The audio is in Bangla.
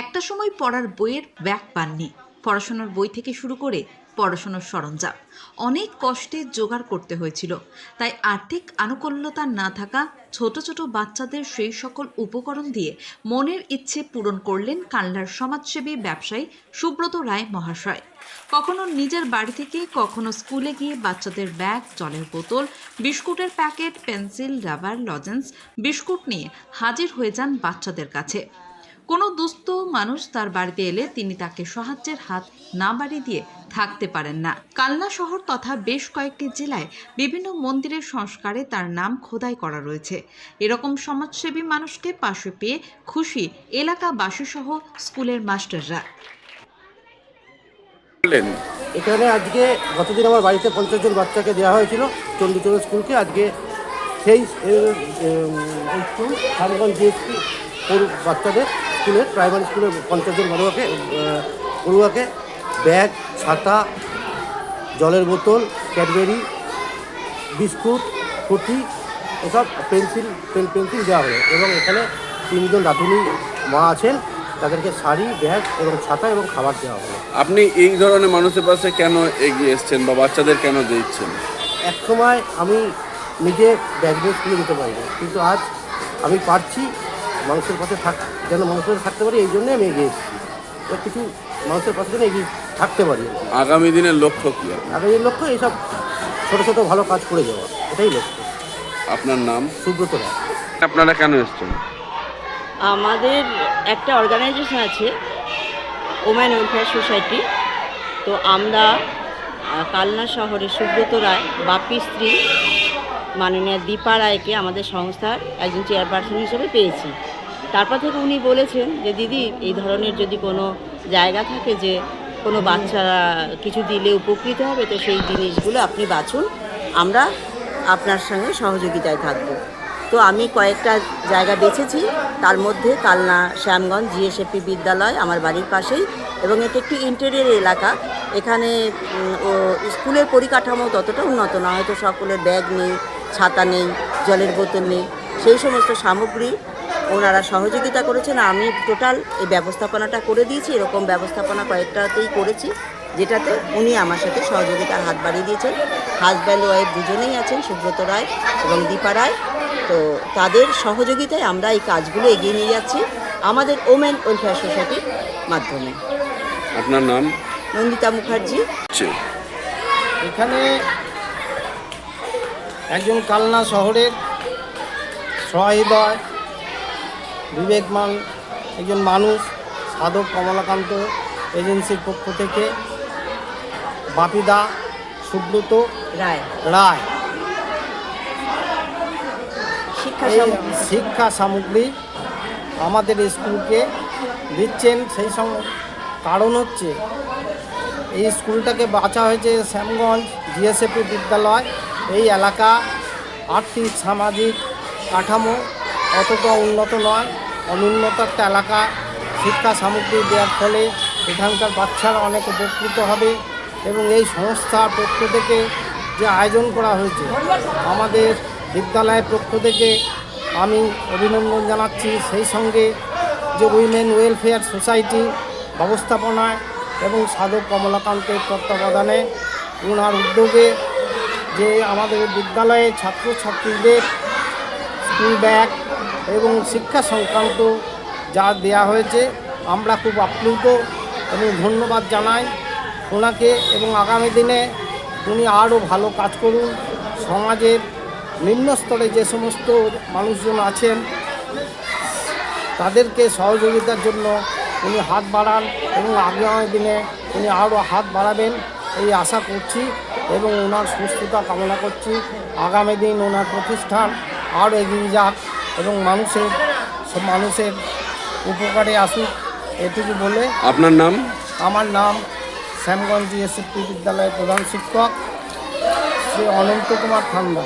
একটা সময় পড়ার বইয়ের ব্যাগ পাননি। পড়াশোনার বই থেকে শুরু করে পড়াশোনার সরঞ্জাম। অনেক কষ্টে জোগাড় করতে হয়েছিল। তাই আর্থিক আনুকূল্যতা না থাকা ছোট ছোট বাচ্চাদের সেই সকল উপকরণ দিয়ে মনের ইচ্ছে পূরণ করলেন কাল্লার সমাজসেবী ব্যবসায়ী সুব্রত রায় মহাশয়। কখনো নিজের বাড়ি থেকে, কখনো স্কুলে গিয়ে বাচ্চাদের ব্যাগ, জলের বোতল, বিস্কুটের packet, pencil, rubber, lozenges, biscuit নিয়ে হাজির হয়ে যান বাচ্চাদের কাছে। কোনো দুস্থ মানুষ তার বাড়িতে এলে তিনি তাকে সাহায্যের হাত না বাড়িয়ে দিয়ে থাকতে পারেন না। কালনা শহর তথা বেশ কয়েকটি জেলায় বিভিন্ন মন্দিরের সংস্কারে তার নাম খোদাই করা রয়েছে। এরকম সমাজসেবী মানুষকে পাশে পেয়ে খুশি এলাকাবাসী সহ স্কুলের মাস্টাররা। এখানে আজকে গতদিন আমার বাড়িতে পঞ্চাশ জন বাচ্চাকে দেওয়া হয়েছিল চণ্ডীচরণ স্কুলকে। আজকে সেই স্কুল জিএসপি বাচ্চাদের স্কুলের প্রাইমারি স্কুলে পঞ্চাশ জন পড়ুয়াকে পড়ুয়াকে ব্যাগ ছাতা জলের বোতল ক্যাডবেরি বিস্কুট ফুটি এসব পেন্সিল পেন পেন্সিল দেওয়া হলো। এবং এখানে তিনজন রাঁধুনি মা আছেন তাদেরকে শাড়ি ব্যাগ এবং ছাতা এবং খাবার দেওয়া হলো। আপনি এই ধরনের মানুষের পাশে কেন এগিয়ে এসছেন বা বাচ্চাদের কেন দিচ্ছেন এক সময় আমি নিজে ব্যাগ ব্যাগ খুলে দিতে পারি কিন্তু আজ আমি পারছি মানুষের পাশে থাক যেন মানুষের থাকতে পারি এই জন্যে আমি এগিয়ে এসেছি। তো কিছু মানুষের পাশে যেন এগিয়ে থাকতে পারি। আগামী দিনের লক্ষ্য কী? আর এই লক্ষ্য এইসব ছোটো ছোটো ভালো কাজ করে যাওয়া। এটাই লক্ষ্য। আপনার নাম? সুব্রত রায়। আপনারা কেন এসছেন? আমাদের একটা অর্গানাইজেশন আছে ওম্যান ওয়েলফেয়ার সোসাইটি তো আমরা কালনা শহরে সুব্রত রায় বাপি স্ত্রী মাননীয় দীপা রায়কে আমাদের সংস্থার একজন চেয়ারপারসন হিসেবে পেয়েছি। তারপর থেকে উনি বলেছেন যে, দিদি, এই ধরনের যদি কোনো জায়গা থাকে যে কোনো বাচ্চারা কিছু দিলে উপকৃত হবে, তো সেই জিনিসগুলো আপনি বাছুন। আমরা আপনার সঙ্গে সহযোগিতায় থাকব। তো আমি কয়েকটা জায়গা বেছেছি। তার মধ্যে কালনা শ্যামগঞ্জ জিএসএপি বিদ্যালয় আমার বাড়ির পাশেই এবং এটা একটি ইন্টেরিয়র এলাকা। এখানে স্কুলের পরিকাঠামো ততটা উন্নত না হয়তো সকলের ব্যাগ নেই, ছাতা নেই, জলের বোতল নেই, সেই সমস্ত সামগ্রী ওনারা সহযোগিতা করেছেন আমি টোটাল এই ব্যবস্থাপনাটা করে দিয়েছি এরকম ব্যবস্থাপনা কয়েকটাতেই করেছি যেটাতে উনি আমার সাথে সহযোগিতার হাত বাড়িয়ে দিয়েছেন। হাজব্যান্ড ওয়াইফ দুজনেই আছেন সুব্রত রায় এবং দীপা রায়। তো তাদের সহযোগিতায় আমরা এই কাজগুলো এগিয়ে নিয়ে যাচ্ছি আমাদের ওমেন ওয়েলফেয়ার সোসাইটির মাধ্যমে। আপনার নাম? নন্দিতা মুখার্জি। এখানে একজন কালনা শহরের সহৃদয় বিবেকমান একজন মানুষ সাধক কমলাকান্ত এজেন্সির পক্ষ থেকে বাপিদা সুব্রত রায়। রায়। শিক্ষা সামগ্রী। শিক্ষা সামগ্রী আমাদের স্কুলকে দিচ্ছেন সেই সঙ্গে কারণ হচ্ছে এই স্কুলটাকে বাঁচা হয়েছে শ্যামগঞ্জ জিএসএপি বিদ্যালয়। এই এলাকা আর্থিক সামাজিক কাঠামো অতটা উন্নত নয়, অনুন্নত একটা এলাকা। শিক্ষা সামগ্রী দেওয়ার ফলে এখানকার বাচ্চারা অনেক উপকৃত হবে এবং এই সংস্থার পক্ষ থেকে যে আয়োজন করা হয়েছে, আমাদের বিদ্যালয়ের পক্ষ থেকে আমি অভিনন্দন জানাচ্ছি। সেই সঙ্গে যে উইমেন ওয়েলফেয়ার সোসাইটি ব্যবস্থাপনায় এবং সাধক কমলাকান্তের তত্ত্বাবধানে ওনার উদ্যোগে যে আমাদের বিদ্যালয়ে ছাত্রছাত্রীদের স্কুল ব্যাগ এবং শিক্ষা সংক্রান্ত যা দেয়া হয়েছে, আমরা খুব আপ্লুত এবং ধন্যবাদ জানাই ওনাকে এবং আগামী দিনে উনি আরও ভালো কাজ করুন। সমাজের নিম্ন স্তরে যে সমস্ত মানুষজন আছেন, তাদেরকে সহযোগিতার জন্য উনি হাত বাড়ান এবং আগামী দিনে উনি আরও হাত বাড়াবেন এই আশা করছি এবং ওনার সুস্থতা কামনা করছি। আগামী দিন ওনার প্রতিষ্ঠান আরও এগিয়ে যাক। এবং মানুষের সব মানুষের উপকারে আসুক এটুকু বলে আপনার নাম? আমার নাম শ্যামগঞ্জ এসএসপি বিদ্যালয়ের প্রধান শিক্ষক শ্রী অনন্ত কুমার ঠান্ডা